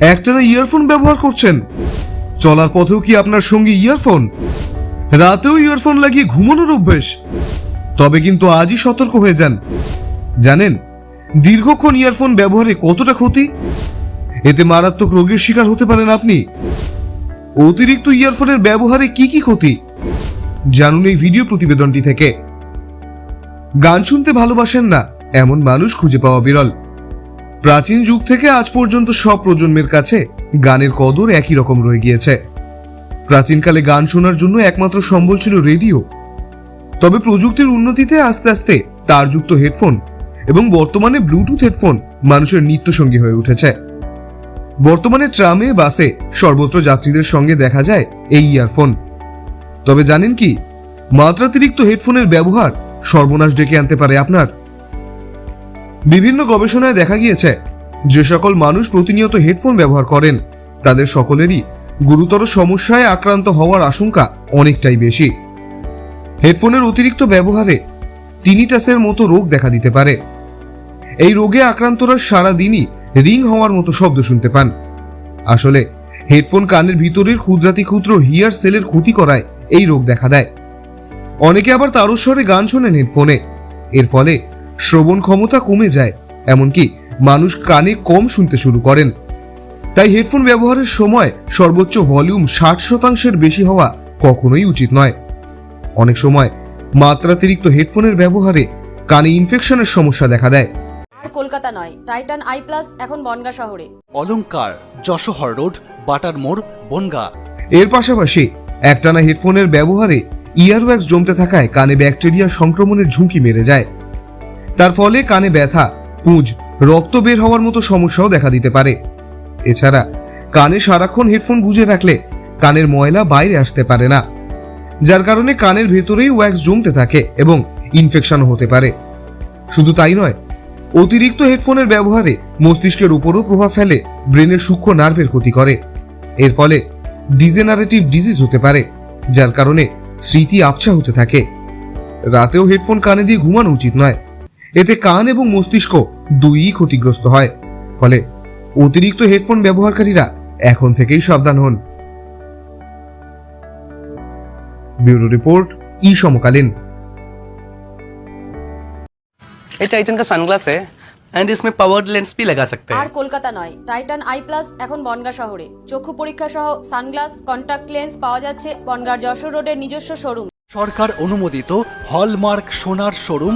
একটানা ইয়ারফোন ব্যবহার করছেন? চলার পথেও কি আপনার সঙ্গে ইয়ারফোন রাতেও ইয়ারফোন লাগিয়ে ঘুমানোর অভ্যেস? তবে কিন্তু আজই সতর্ক হয়ে যান। জানেন, দীর্ঘক্ষণ ইয়ারফোন ব্যবহারে কতটা ক্ষতি? এতে মারাত্মক রোগের শিকার হতে পারেন আপনি। অতিরিক্ত ইয়ারফোনের ব্যবহারে কি কি ক্ষতি? জানুন এই ভিডিও প্রতিবেদনটি থেকে। গান শুনতে ভালোবাসেন না, এমন মানুষ খুঁজে পাওয়া বিরল। প্রাচীন যুগ থেকে আজ পর্যন্ত সব প্রজন্মের কাছে গানের কদর একই রকম রয়ে গিয়েছে। প্রাচীনকালে গান শোনার জন্য একমাত্র সম্বল ছিল রেডিও। তবে প্রযুক্তির উন্নতিতে আস্তে আস্তে তারযুক্ত হেডফোন এবং বর্তমানে ব্লুটুথ হেডফোন মানুষের নিত্যসঙ্গী হয়ে উঠেছে। বর্তমানে ট্রামে, বাসে সর্বত্র যাত্রীদের সঙ্গে দেখা যায় এই ইয়ারফোন। তবে জানেন কি, মাত্রাতিরিক্ত হেডফোনের ব্যবহার সর্বনাশ ডেকে আনতে পারে আপনার বিভিন্ন গবেষণায় দেখা গিয়েছে যে সকল মানুষ প্রতিনিয়ত হেডফোন ব্যবহার করেন। তাদের সকলেরই গুরুতর সমস্যায় আক্রান্ত হওয়ার আশঙ্কা অনেকটাই বেশি। হেডফোনের অতিরিক্ত ব্যবহারে টিনিটাসের মতো রোগ দেখা দিতে পারে। এই রোগে আক্রান্তরা সারাদিনই রিং হওয়ার মতো শব্দ শুনতে পান। আসলে হেডফোন কানের ভিতরের ক্ষুদ্রাতি ক্ষুদ্র হিয়ার সেলের ক্ষতি করায় এই রোগ দেখা দেয়। অনেকে আবার তারস্বরে গান শোনেন হেডফোনে। এর ফলে শ্রবণ ক্ষমতা কমে যায় এমনকি মানুষ কানে কম শুনতে শুরু করেন। তাই হেডফোন ব্যবহারের সময় সর্বোচ্চ ভলিউম ষাট শতাংশের বেশি হওয়া কখনোই উচিত নয়। অনেক সময় মাত্রাতিরিক্ত হেডফোনের ব্যবহারে কানে ইনফেকশনের সমস্যা দেখা দেয়। আর কলকাতা নয় টাইটান আই প্লাস এখন বনগা শহরে। অলংকার যশোহর রোড বাটার মোড় বনগা। এর পাশাপাশি একটানা হেডফোনের ব্যবহারে ইয়ারওয়্যাক্স জমতে থাকায় কানে ব্যাকটেরিয়া সংক্রমণের ঝুঁকি বেড়ে যায়। তার ফলে কানে ব্যথা পুঁজ রক্ত বের হওয়ার মতো সমস্যাও দেখা দিতে পারে। এছাড়া, কানে সারাক্ষণ হেডফোন গুজে রাখলে কানের ময়লা বাইরে আসতে পারে না, যার কারণে কানের ভেতরেই ওয়্যাক্স জমতে থাকে এবং ইনফেকশনও হতে পারে। শুধু তাই নয়, অতিরিক্ত হেডফোনের ব্যবহারে মস্তিষ্কের উপরও প্রভাব ফেলে ব্রেনের সূক্ষ্ম নার্ভের ক্ষতি করে। এর ফলে ডিজেনারেটিভ ডিজিজ হতে পারে, যার কারণে স্মৃতি আবছা হতে থাকে। রাতেও হেডফোন কানে দিয়ে ঘুমানো উচিত নয়। এতে কান এবং মস্তিষ্ক দুইই ক্ষতিগ্রস্ত হয় ফলে অতিরিক্ত হেডফোন ব্যবহারকারীরা এখন থেকেই সাবধান হন ব্যুরো রিপোর্ট ই সমকালীন ये टाइटन का सनग्लास है एंड इसमें पावर लेंस भी लगा सकते আর हैं কলকাতা নয় টাইটান আই প্লাস এখন বনগা শহরে চক্ষু পরীক্ষা সহ সানগ্লাস কন্টাক্ট লেন্স পাওয়া যাচ্ছে বনগার যশোর রোডের নিজস্ব শোরুম সরকার অনুমোদিত হলমার্ক সোনার শোরুম